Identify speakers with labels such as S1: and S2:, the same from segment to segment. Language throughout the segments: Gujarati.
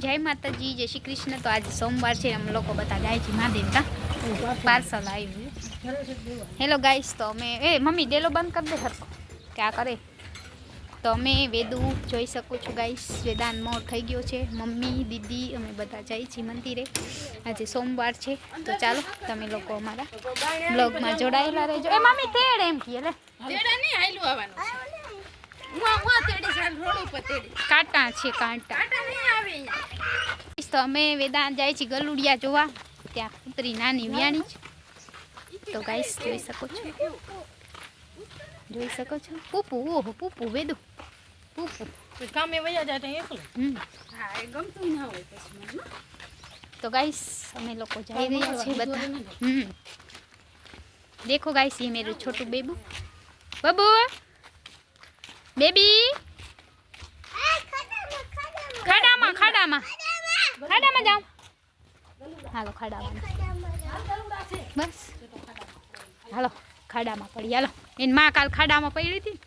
S1: જય માતાજી, જય શ્રી કૃષ્ણ. તો આજે સોમવાર છે અમે લોકો બધા જાય છે મહાદેવ કા પાર્સલ આવ્યું હેલો ગાઈસ તો અમે એ, મમ્મી ડેલો બંધ કરી દે સરખો. ક્યાં કરે. તો અમે વેદુ જોઈ શકું છું ગાઈસ વેદાન મોર થઈ ગયો છે. મમ્મી, દીદી, અમે બધા જઈએ છીએ મંદિરે. આજે સોમવાર છે. તો ચાલો, તમે લોકો અમારા બ્લોગમાં જોડાયેલા રહેજો. એ મમ્મી, તેડ એમ કીએ લે.
S2: તેડા નહીં આવવાનું.
S1: કાંટા છે કાંટા. તો અમે વેદાંત જાય છે ગલુડિયા જોવા. ત્યાં કૂતરી નાની વ્યાણી છે. તો ગાઈસ જોઈ શકો છો. જોઈ શકો છો? પૂપુ ઓહો પૂપુ વેદુ. પૂપુ.
S2: કામે વયા જાય ગમતું ના હોય પછી
S1: તો ગાઈસ અમે લોકો જઈ રહ્યા છીએ બધા. હમ. દેખો ગાઈસ એ મેરું છોટું બેબુ. બબુ! बेबी ખાડામાં ખાડામાં. ખાડામાં જાઓ. હાલો ખાડામાં બસ. હાલો ખાડામાં પડી. હાલો એની માં કાલ ખાડામાં પડી હતી.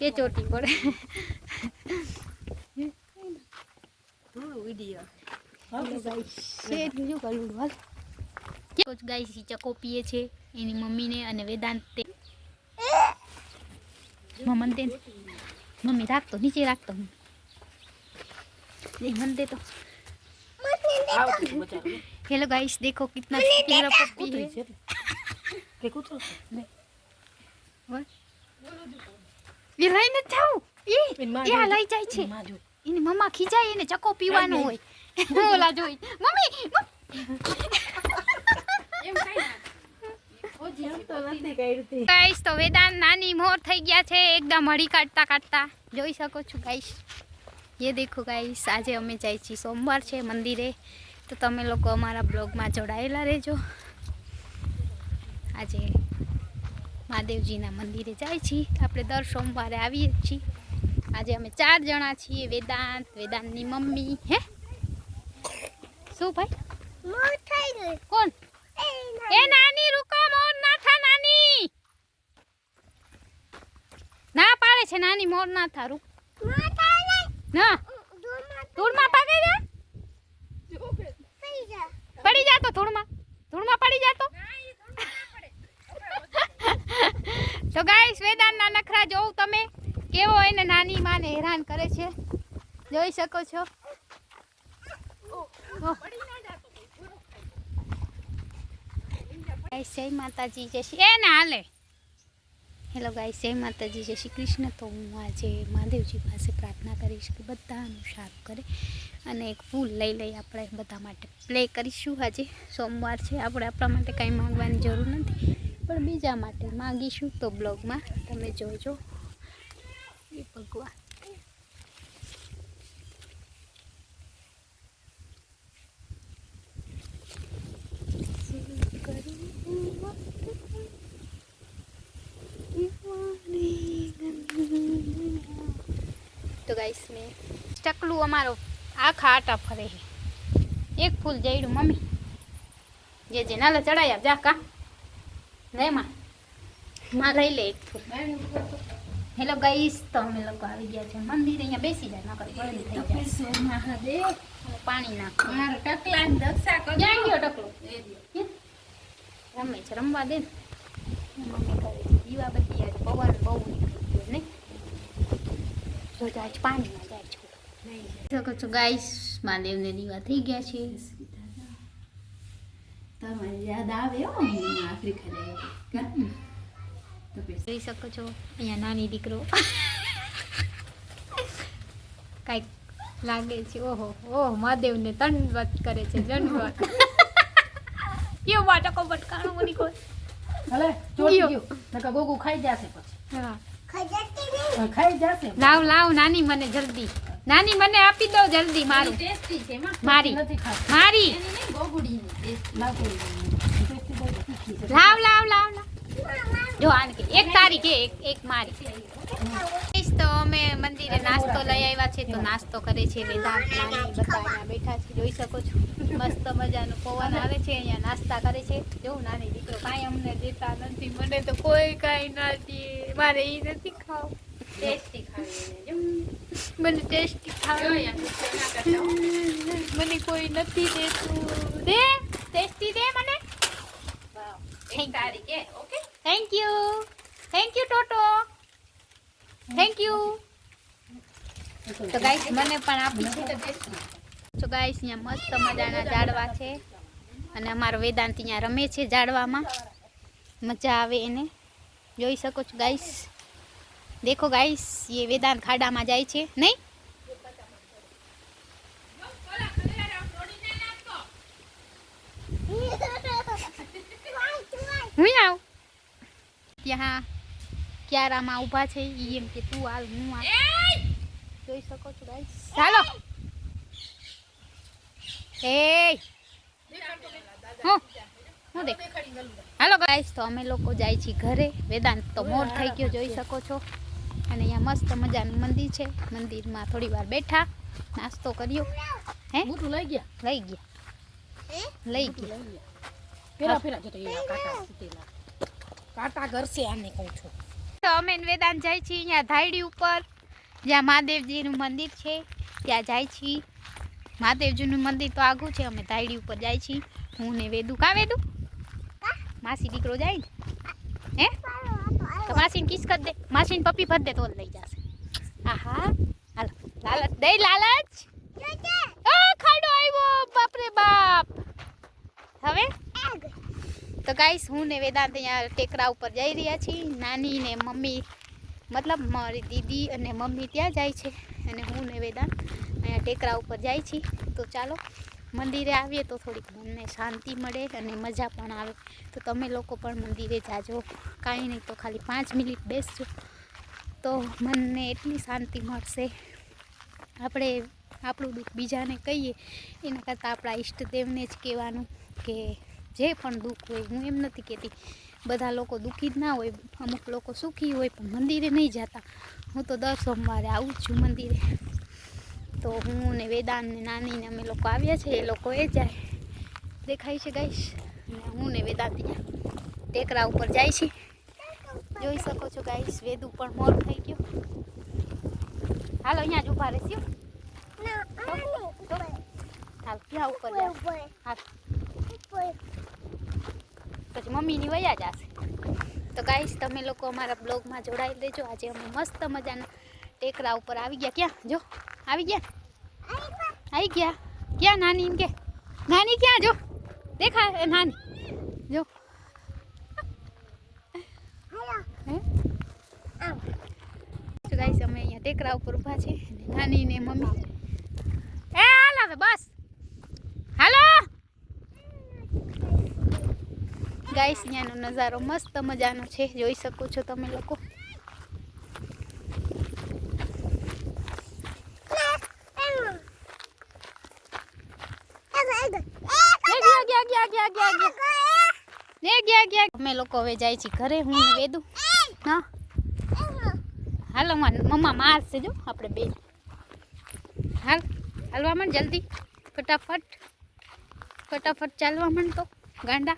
S1: તે ચોટી પડે.
S2: થોડું વીડિયો.
S1: કોચ ગાય ચકો પીએ છે એની મમ્મીને અને વેદાંત તે મમન તે મમ્મી રાખતો નીચે રાખતો એ મન દે તો
S2: આવતું બચારું
S1: हेलो गाइस देखो कितना प्यारा पप्पी है
S2: છે કે કૂતરો
S1: What? ये લઈને જ જાઉં ઈ
S2: એની માં
S1: એ આ
S2: જોઈ.
S1: લઈ જાય છે
S2: માં જો
S1: એની મમ્મા ખીજાય એને ચકો પીવાનો હોય ઓલા જોઈ મમ્મી જોઈ શકો છો સોમવાર છે મંદિરે. તો તમે લોકો અમારા બ્લોગમાં જોડાયેલા રહેજો. આજે મહાદેવજીના મંદિરે જાય છીએ. આપણે દર સોમવારે આવીએ છીએ. આજે અમે ચાર જણા છીએ વેદાંત વેદાંતની મમ્મી હે? શું ભાઈ? કોણ? એ નાની, રૂકો, મોર ના નાની. ના પાડે છે નાની, મોર ના થા ના, ધૂળમાં પાકે જા પડી જા તો ધૂળમાં. ધૂળમાં પડી જા તો તો ગાઈસ, વેદાંતના નખરા જોઉં તમે. કેવો એને નાની માને હેરાન કરે છે. જોઈ શકો છો ઓહ. ગાઈસ, જય માતાજી, જય શ્રી એ ના હાલે. હેલો ગાઈસ, જય માતાજી, જય શ્રી કૃષ્ણ. તો હું આજે મહાદેવજી પાસે પ્રાર્થના કરીશ કે બધાનું સારું કરે અને એક ફૂલ લઈ લઈ આપણે બધા માટે પ્લે કરીશું આજે. સોમવાર છે, આપણે આપણા માટે કાંઈ માંગવાની જરૂર નથી, પણ બીજા માટે માંગીશું તો બ્લોગમાં તમે જોજો. એ ભગવાન. ચકલું અમારો આખા આટા ફરે છે. એક ફૂલ જઈડું મમ્મી. જે જે નાલે ચડાય જા કા. લે માં. માં લઈ લે એક ફૂલ. હેલો ગાઈસ તો અમે લોકો આવી ગયા છે મંદિર અહીંયા બેસી જાય ના કરી ગરમી થઈ જાય.
S2: મહાદેવ
S1: પાણી નાખ.
S2: મારા ટકલાને દક્ષા કરજો.
S1: ક્યાં ગયો ટકલો રમે છે રમવા દે મમ્મી કરે દીવા બધી પવન બહુ નીકળી ગયો નહીં? જો જાય પાણીમાં જાય છે. શકો છો ગાઈસ મહાદેવને દીવા થઈ ગયા છે.
S2: તમારી યાદ આવે
S1: જોઈ શકો છો અહીંયા નાની દીકરો. કાંઈક લાગે છે ઓહો ઓહ મહાદેવને દંડવત કરે છે દંડવત. કેવો વાટકો બટકાણો મની કોઈ
S2: ચોટી ગયું. ગોગુ ખાઈ જશે પછી.
S1: હા,
S2: ખાઈ જશે.
S1: લાવ લાવ નાની મને જલ્દી. નાની મને આપી દો જલ્દી મારું.
S2: ટેસ્ટી છે
S1: મારી. મારી. લાવ લાવ લાવ લાવ. જો આને એક તારીખ એક એક મારી. તો અમે મંદિરે નાસ્તો લઈ આવ્યા છે તો નાસ્તો કરે છે બધા બધા અહીંયા બેઠા છે જોઈ શકો છો. મસ્ત મજાનું પવન આવે છે અહીંયા નાસ્તા કરે છે. જો નાની દીકરો કાંઈ અમને દેતા નથી મને તો કોઈ કાંઈ નથી મારે એ નથી ખાવ.
S2: ટેસ્ટી ખાવી
S1: મને ટેસ્ટી ખાવા મને કોઈ નથી દેતું. દે ટેસ્ટી દે મને.
S2: તારીખે okay?
S1: Thank you thank you ટોટો thank you તો ગાઈસ મને પણ આપી છે. તો ગાઈસ અહીંયા મસ્ત મજાના ઝાડવા છે. અને અમારો વેદાંત અહીંયા રમે છે ઝાડવામાં. મજા આવે એને. જોઈ શકો છો ગાઈસ દેખો ગાઈસ ये વેદાંત ખાડામાં જાય છે નહીં? હું આવ ત્યાં ક્યારામાં ઊભા છે ઈ એમ કે તું હાલ હું આ જોઈ શકો છો ગાઈસ ચાલો. એ હું હું દેખ. હાલો ગાઈસ તો અમે લોકો જાય છીએ ઘરે. વેદાંત તો મોર થઈ ગયો જોઈ શકો છો. અને અહીંયા મસ્ત મજાનું મંદિર છે. મંદિરમાં થોડી વાર બેઠા નાસ્તો કર્યો. હે?
S2: મોટું લઈ ગયા?
S1: લઈ ગયા. લઈ ગયા.
S2: આને કહું છું.
S1: તો અમે વેદાંત જાય છીએ અહીંયા ધાયડી ઉપર. જ્યાં મહાદેવજીનું મંદિર છે ત્યાં જાય છીએ. મહાદેવજીનું મંદિર તો આગું છે અમે ધાયડી ઉપર જાય છીએ. હું ને વેદુ. કા વેદુ? માસી દીકરો જાય ને? હે? તો માસીને કિસ કર દે. માસીને પપ્પી ભર દે તો લઈ જશે. આહા. હાલો. લાલચ. દે લાલચ. ઓ ખાડો આવ્યો બાપ રે બાપ. હવે? તો ગાઈસ હું ને વેદાંત અહીંયા ટેકરા ઉપર જઈ રહ્યા છીએ. નાની ને મમ્મી મતલબ મારી દીદી અને મમ્મી ત્યાં જાય છે. અને હું ને વેદાંત અહીંયા ટેકરા ઉપર જાય છીએ. તો ચાલો. મંદિરે આવીએ તો થોડીક મનને શાંતિ મળે અને મજા પણ આવે. તો તમે લોકો પણ મંદિરે જાજો. કાંઈ નહીં તો ખાલી પાંચ મિનિટ બેસજો. તો મનને એટલી શાંતિ મળશે. આપણે આપણું દુઃખ બીજાને કહીએ, એના કરતાં આપણા ઈષ્ટદેવને જ કહેવાનું કે જે પણ દુઃખ હોય, હું એમ નથી કહેતી. બધા લોકો દુઃખી જ ના હોય. અમુક લોકો સુખી હોય પણ મંદિરે નહીં જતા. હું તો દર સોમવારે આવું જ છું મંદિરે. તો હું ને વેદાંત ને નાની ને અમે લોકો આવ્યા છે એ લોકો એ જાય. દેખાય છે ગાઈશ? અને હું ને અહીંયા ટેકરા ઉપર જાય છે જોઈ શકો છો ગાઈશ, વેદુ પણ મોર થઈ ગયો. હાલો, અહીંયા જ ઊભા રહેશો. હાલ ક્યાં ઉપર હાલ. પછી મમ્મીની વયા જશે. તો ગાઈશ, તમે લોકો અમારા બ્લોગમાં જોડાઈ દેજો આજે અમે મસ્ત મજાના ટેકરા ઉપર આવી ગયા. ક્યાં? જો. આવી ગયા? આવી ગયા. ક્યાં નાની એમ કે? નાની ક્યાં જો? દેખા નાની. જો. ગાઈસ અમે અહીંયા ટેકરા ઉપર ઊભા છે નાની ને મમ્મી. એ હાલા બસ. હાલો? ગાઈસ અહીંયાનો નજારો મસ્ત મજાનો છે. જોઈ શકો છો તમે લોકો એ ગયા, ગયા, ગયા, ગયા, ગયા, ગયા. એ ગયા, ગયા. અમે લોકો હવે જાય છે ઘરે, હું વેદું. હા હાલો મમ્મા મારશે જો, આપણે બે. હાલ, હાલવા માંડ જલ્દી. ફટાફટ. ફટાફટ ચાલવા માંડ તો, ગાંડા.